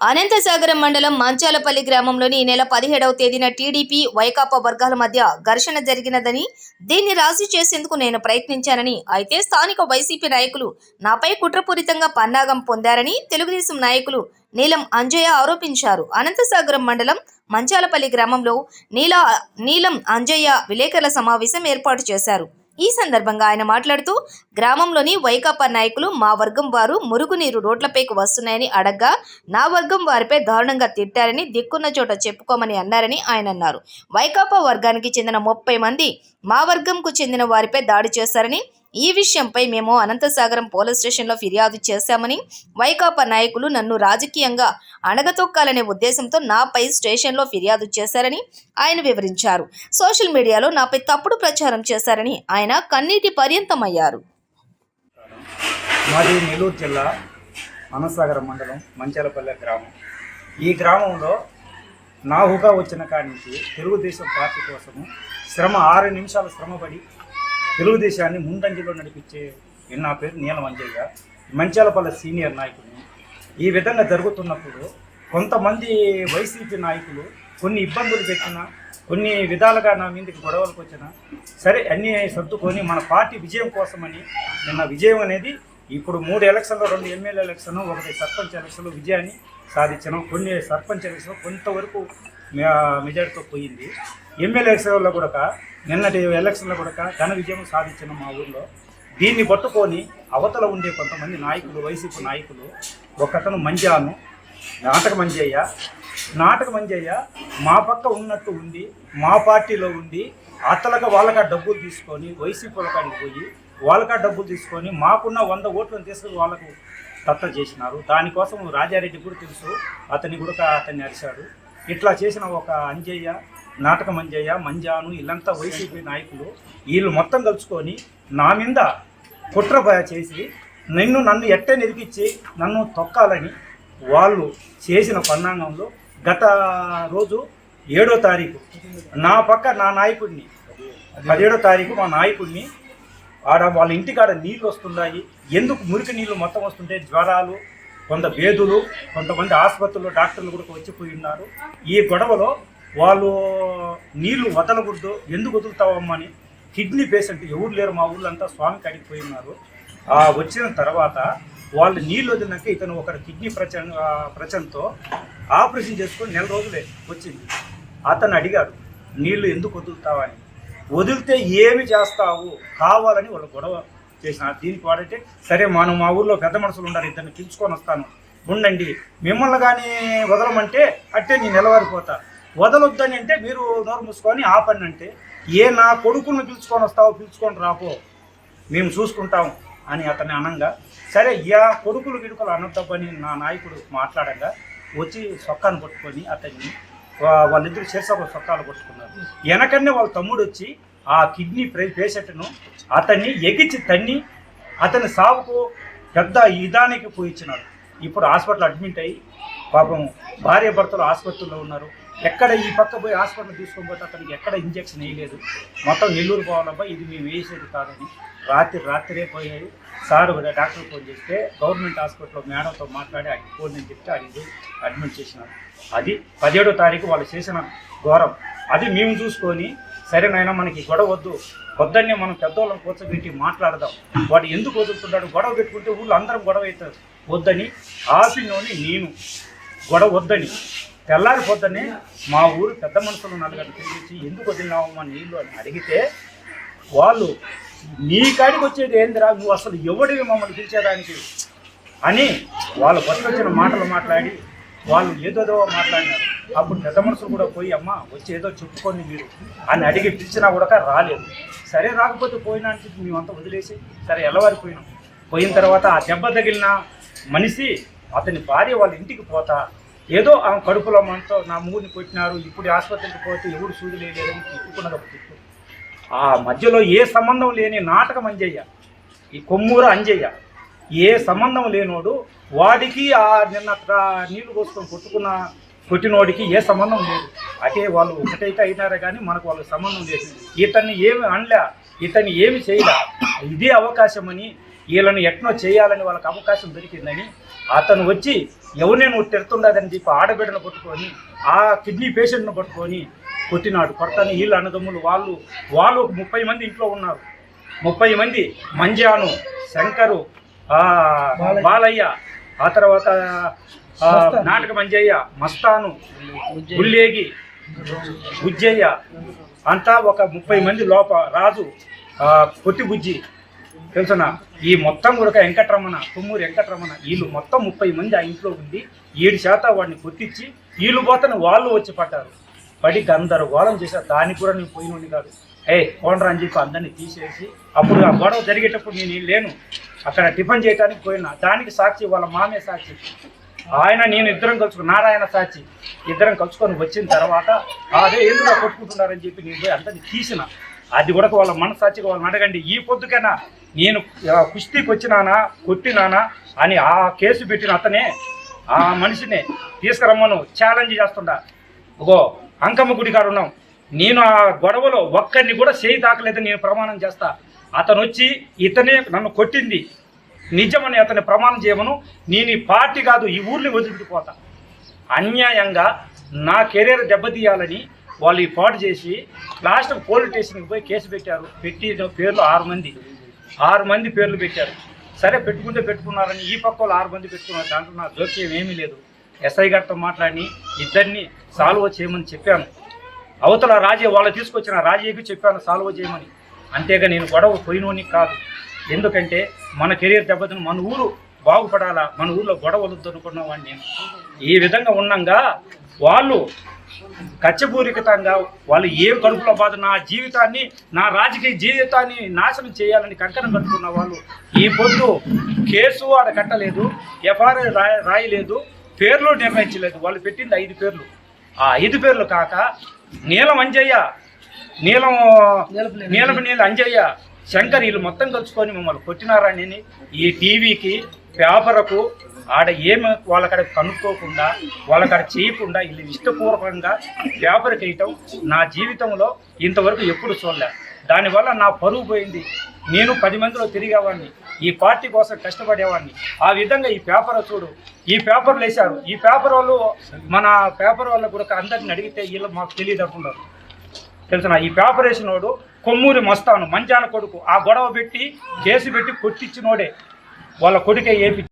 అనంతసాగరం మండలం మంచాలపల్లి గ్రామంలోని ఈ నెల పదిహేడవ తేదీన టీడీపీ వైకాపా వర్గాల మధ్య ఘర్షణ జరిగినదని దీన్ని రాజీ చేసేందుకు నేను ప్రయత్నించానని అయితే స్థానిక వైసీపీ నాయకులు నాపై కుట్రపూరితంగా పన్నాగం పొందారని తెలుగుదేశం నాయకులు నీలం అంజయ్య ఆరోపించారు. అనంతసాగరం మండలం మంచాలపల్లి గ్రామంలో నీలా నీలం అంజయ్య విలేకరుల సమావేశం ఏర్పాటు చేశారు. ఈ సందర్భంగా ఆయన మాట్లాడుతూ గ్రామంలోని వైకాపా నాయకులు మా వర్గం వారు మురుగునీరు రోడ్లపైకి వస్తున్నాయని అడగ్గా నా వర్గం వారిపై దారుణంగా తిట్టారని దిక్కున్న చోట చెప్పుకోమని అన్నారని ఆయన అన్నారు. వైకాపా వర్గానికి చెందిన ముప్పై మంది మా వర్గంకు చెందిన వారిపై దాడి చేశారని ఈ విషయంపై మేము అనంతసాగరం పోలీస్ స్టేషన్లో ఫిర్యాదు చేశామని వైకాపా నాయకులు నన్ను రాజకీయంగా అణగతొక్కాలనే ఉద్దేశంతో నాపై స్టేషన్లో ఫిర్యాదు చేశారని ఆయన వివరించారు. సోషల్ మీడియాలో నాపై తప్పుడు ప్రచారం చేశారని ఆయన కన్నీటి పర్యంతమయ్యారు. మాది నెల్లూరు జిల్లా అనంతసాగరం మండలం మంచాలపల్లె గ్రామం. ఈ గ్రామంలో నా హుగా వచ్చిన కాడి నుంచి తెలుగుదేశం పార్టీ కోసము శ్రమ ఆరు నిమిషాలు శ్రమపడి తెలుగుదేశాన్ని ముందంజలో నడిపించే నా పేరు నీలం అంజయ్య. మంచాలపల్లె సీనియర్ నాయకుడిని ఈ విధంగా జరుగుతున్నప్పుడు కొంతమంది వైసీపీ నాయకులు కొన్ని ఇబ్బందులు పెట్టినా కొన్ని విధాలుగా నా మీదకి గొడవలకు వచ్చినా సరే అన్నీ సర్దుకొని మన పార్టీ విజయం కోసమని నిన్న విజయం అనేది ఇప్పుడు మూడు ఎలక్షన్లు రెండు ఎమ్మెల్యే ఎలక్షన్ ఒకటి సర్పంచ్ ఎలక్షన్లు విజయాన్ని సాధించడం కొన్ని సర్పంచ్ ఎలక్షన్ కొంతవరకు మెజార్టీతో పోయింది. ఎమ్మెల్యే ఎలక్షన్లో కూడా నిన్నటి ఎలక్షన్లో కూడా ఘన విజయం సాధించిన మా ఊళ్ళో దీన్ని పట్టుకొని అవతల ఉండే కొంతమంది నాయకులు వైసీపీ నాయకులు ఒకతను మంజాను నాటక మంజయ్య నాటక మంజయ్య మా పక్క ఉన్నట్టు ఉండి మా పార్టీలో ఉండి అతలకు వాళ్ళక డబ్బులు తీసుకొని వైసీపీ వాళ్ళకాడికి పోయి వాళ్ళక డబ్బులు తీసుకొని మాకున్న వంద ఓట్లను తీసుకుని వాళ్ళకు దత్త చేసినారు. దానికోసం రాజారెడ్డి కూడా తెలుసు అతని కూడా అతన్ని అరిశాడు ఇట్లా చేసిన ఒక అంజయ్య నాటక మంజయ్య మంజాను వీళ్ళంతా వైసీపీ నాయకులు వీళ్ళు మొత్తం కలుసుకొని నా మీద కుట్ర చేసి నిన్ను నన్ను ఎట్టే నిరికిచ్చి నన్ను తొక్కాలని వాళ్ళు చేసిన పన్నాంగంలో గత రోజు ఏడో తారీఖు నా పక్క నా నాయకుడిని పదిహేడో తారీఖు మా నాయకుడిని ఆడ వాళ్ళ ఇంటికాడ నీళ్ళు వస్తున్నాయి. ఎందుకు మురికి నీళ్ళు మొత్తం వస్తుంటే జ్వరాలు కొంత బేదులు కొంతమంది ఆసుపత్రుల్లో డాక్టర్లు కూడా వచ్చిపోయి ఉన్నారు. ఈ గొడవలో వాళ్ళు నీళ్ళు వదలకూడదు ఎందుకు వదులుతావమ్మా అని కిడ్నీ పేషెంట్ ఎవరు లేరు మా ఊళ్ళో అంతా స్వామి కాడికి పోయి ఉన్నారు. ఆ వచ్చిన తర్వాత వాళ్ళు నీళ్ళు వదిలినాక ఇతను ఒకరి కిడ్నీ ప్రచన ప్రచనతో ఆపరేషన్ చేసుకొని నెల రోజులే వచ్చింది. అతను అడిగాడు నీళ్ళు ఎందుకు వదులుతావని? వదిలితే ఏమి చేస్తావు? కావాలని వాళ్ళ గొడవ చేసిన దీనికి వాడైతే సరే మనం మా ఊర్లో పెద్ద మనుషులు ఉన్నారు ఇద్దరిని పిలుచుకొని వస్తాను. ఉండండి. మిమ్మల్ని కానీ వదలమంటే అట్టే నేను నిలవారిపోతా వదలొద్దని అంటే మీరు నోరు మూసుకొని ఆపండి అంటే ఏ నా కొడుకుని పిలుచుకొని వస్తావో పిలుచుకొని రాపో. మేము చూసుకుంటాం అని అతని అనంగా సరే యా కొడుకులు గిడుకులు అనొద్దని నా నాయకుడు మాట్లాడంగా వచ్చి సొక్కాను పట్టుకొని అతన్ని వాళ్ళిద్దరు చేసే ఒక సొక్కాలు పట్టుకున్నారు. వెనకనే వాళ్ళ తమ్ముడు వచ్చి ఆ కిడ్నీ పేషెంట్ను అతన్ని ఎగిచి తన్ని అతని సావుకు పెద్ద ఇదానికి పోయించినారు ఇప్పుడు హాస్పిటల్ అడ్మిట్ అయ్యి పాపం భార్య భర్తలు ఆసుపత్రిలో ఉన్నారు. ఎక్కడ ఈ పక్క పోయి హాస్పిటల్ తీసుకొని పోతే అతనికి ఎక్కడ ఇంజెక్షన్ వేయలేదు. మొత్తం నెల్లూరు పోవాలబ్బా ఇది మేము వేసేది కాదని రాత్రి రాత్రే పోయాయి. సార్ డాక్టర్ ఫోన్ చేస్తే గవర్నమెంట్ హాస్పిటల్లో మేడంతో మాట్లాడి అడిగి ఫోన్ అని చెప్తే అడిగి అడ్మిట్ చేసినారు. అది పదిహేడో తారీఖు వాళ్ళు చేసిన ఘోరం. అది మేము చూసుకొని సరే నాయన మనకి గొడవ వద్దు. వద్దన్నే మనం పెద్దవాళ్ళని కూర్చోబెట్టి మాట్లాడదాం. వాడు ఎందుకు వదులుతున్నాడు? గొడవ పెట్టుకుంటే ఊళ్ళో అందరం గొడవ అవుతారు. వద్దని ఆపినోని నేను. గొడవ వద్దని. తెల్లారిపోద్దనే మా ఊరు పెద్ద మనుషులు నలుగురు తిరిగి ఎందుకు వదిలినావమ్మా నీళ్ళు అని అడిగితే వాళ్ళు నీ కాడికి వచ్చేది ఏందిరా? నువ్వు అసలు ఎవడివి మమ్మల్ని పిలిచేదానికి? అని వాళ్ళు వచ్చిన మాటలు మాట్లాడి వాళ్ళు ఏదోదో మాట్లాడినారు. అప్పుడు పెద్ద మనుషులు కూడా పోయి అమ్మ వచ్చి ఏదో చెప్పుకొని మీరు అని అడిగి పిలిచినా కూడా రాలేదు. సరే రాకపోతే పోయినా అని చెప్పి మేమంతా వదిలేసి సరే ఎల్లవారిపోయినాం. పోయిన తర్వాత ఆ దెబ్బ తగిలిన మనిషి అతని భార్య వాళ్ళ ఇంటికి పోతా. ఏదో ఆమె కడుపులో మనతో నా మూడిని కొట్టినారు ఇప్పుడు ఆసుపత్రికి పోతే ఎవడు సూది లేదని తిట్టుకున్నది ఒక ఆ మధ్యలో ఏ సంబంధం లేని నాటకం అంజయ్య ఈ కొమ్మూర అంజయ్య ఏ సంబంధం లేనోడు వాడికి ఆ నిన్న నీళ్ళు కోసుకొని కొట్టుకున్న పుట్టినోడికి ఏ సంబంధం లేదు. అటే వాళ్ళు ఒకటైతే అయినారే కానీ మనకు వాళ్ళకి సంబంధం లేదు. ఇతన్ని ఏమి అనలే ఇతన్ని ఏమి చేయలే ఇదే అవకాశమని వీళ్ళని ఎట్నో చేయాలని వాళ్ళకి అవకాశం దొరికిందని అతను వచ్చి ఎవరిని నువ్వు తిడుతుండదని చెప్పి ఆడబిడ్డను పట్టుకొని ఆ కిడ్నీ పేషెంట్ను పట్టుకొని కొట్టినాడు. కొడతాను వీళ్ళు అన్నదమ్ములు వాళ్ళు వాళ్ళు ఒక ముప్పై మంది ఇంట్లో ఉన్నారు. ముప్పై మంది మంజాను శంకరు బాలయ్య ఆ తర్వాత నాటక మంజయ్య మస్తాను గుల్లేగి బుజ్జయ్య అంతా ఒక ముప్పై మంది లోప రాజు పొట్టి బుజ్జి. తెలుసునా? ఈ మొత్తం కూడా వెంకటరమణ తుమ్మూరు వెంకటరమణ వీళ్ళు మొత్తం ముప్పై మంది ఆ ఇంట్లో ఉండి ఏడు శాతం వాడిని కొట్టించి వీళ్ళు పోతని వాళ్ళు వచ్చి పడ్డారు. పడి గందరగోళం చేశారు. దానికి కూడా నేను పోయినండి కాదు. ఏ పోండ్రా అని చెప్పి అందరినీ తీసేసి అప్పుడు ఆ గొడవ జరిగేటప్పుడు నేను లేను. అక్కడ టిఫిన్ చేయడానికి పోయినా. దానికి సాక్షి వాళ్ళ మామే సాక్షి. ఆయన నేను ఇద్దరం కలుసుకుని నారాయణ సాచి ఇద్దరం కలుసుకొని వచ్చిన తర్వాత అదే ఎందుకు కొట్టుకుంటున్నారని చెప్పి నేను పోయి అంతా తీసిన. అది కూడా వాళ్ళ మనసాక్షిగా వాళ్ళని అడగండి ఈ పొద్దుకైనా నేను కుస్తీకి వచ్చినానా కొట్టినానా అని ఆ కేసు పెట్టిన అతనే ఆ మనిషిని తీసుకురమ్మను ఛాలెంజ్ చేస్తుండా. ఓ అంకమ్మ గుడి కాడ ఉన్నాం. నేను ఆ గొడవలో ఒక్కరిని కూడా చేయి తాకలేదని నేను ప్రమాణం చేస్తా. అతను వచ్చి ఇతనే నన్ను కొట్టింది. నిజమని అతని ప్రమాణం చేయమను. నేను ఈ పార్టీ కాదు ఈ ఊర్ని వదిలిపోతా అన్యాయంగా నా కెరీర్ దెబ్బతీయాలని వాళ్ళు ఈ పాటు చేసి లాస్ట్ పోలీస్ స్టేషన్కి పోయి కేసు పెట్టారు. పెట్టిన పేర్లు ఆరు మంది. ఆరు మంది పేర్లు పెట్టారు. సరే పెట్టుకుంటే పెట్టుకున్నారని ఈ పక్క వాళ్ళు ఆరు మంది పెట్టుకున్నారు. దాంట్లో నా జోక్యం ఏమీ లేదు. ఎస్ఐ గారితో మాట్లాడి ఇద్దరిని సాల్వ్ చేయమని చెప్పాను. అవతల రాజే వాళ్ళు తీసుకొచ్చిన రాజయ్యకి చెప్పాను సాల్వ్ చేయమని. అంతేగా నేను గొడవ పోయినోని కాదు. ఎందుకంటే మన కెరీర్ దెబ్బతిని మన ఊరు బాగుపడాలా? మన ఊర్లో గొడవ వద్దు అనుకున్న నేను ఈ విధంగా ఉన్నాగా వాళ్ళు కచ్చపూరితంగా వాళ్ళు ఏ కడుపులో బాధ? నా జీవితాన్ని నా రాజకీయ జీవితాన్ని నాశనం చేయాలని కంకణం కట్టుకున్న వాళ్ళు ఈ పొద్దు కేసు ఆడ కట్టలేదు ఎఫ్ఐఆర్ రాయ రాయలేదు పేర్లు నిర్ణయించలేదు. వాళ్ళు పెట్టింది ఐదు పేర్లు. ఆ ఐదు పేర్లు కాక నీలం అంజయ్య నీలం నీలం నీళ్ళ అంజయ్య శంకర్ వీళ్ళు మొత్తం కలుసుకొని మమ్మల్ని కొట్టినారని ఈ టీవీకి పేపర్కు ఆడ ఏమి వాళ్ళకడ కనుక్కోకుండా వాళ్ళకడ చేయకుండా వీళ్ళు ఇష్టపూర్వకంగా పేపర్కి వేయటం నా జీవితంలో ఇంతవరకు ఎప్పుడు చూడలే. దానివల్ల నా పరువు పోయింది. నేను పది మందిలో తిరిగేవాడిని. ఈ పార్టీ కోసం కష్టపడేవాడిని. ఆ విధంగా ఈ పేపర్ చూడు. ఈ పేపర్లు వేశారు. ఈ పేపర్ వాళ్ళు మన పేపర్ వాళ్ళ కూడా అందరిని అడిగితే వీళ్ళు మాకు తెలియదు తెలుసు తెలుసునా? ఈ పేపర్ వేసినోడు కొమ్మూరి మస్తాను మంజాన కొడుకు. ఆ గొడవ పెట్టి కేసు పెట్టి కొట్టించినోడే. వాళ్ళ కొడుకే ఏపి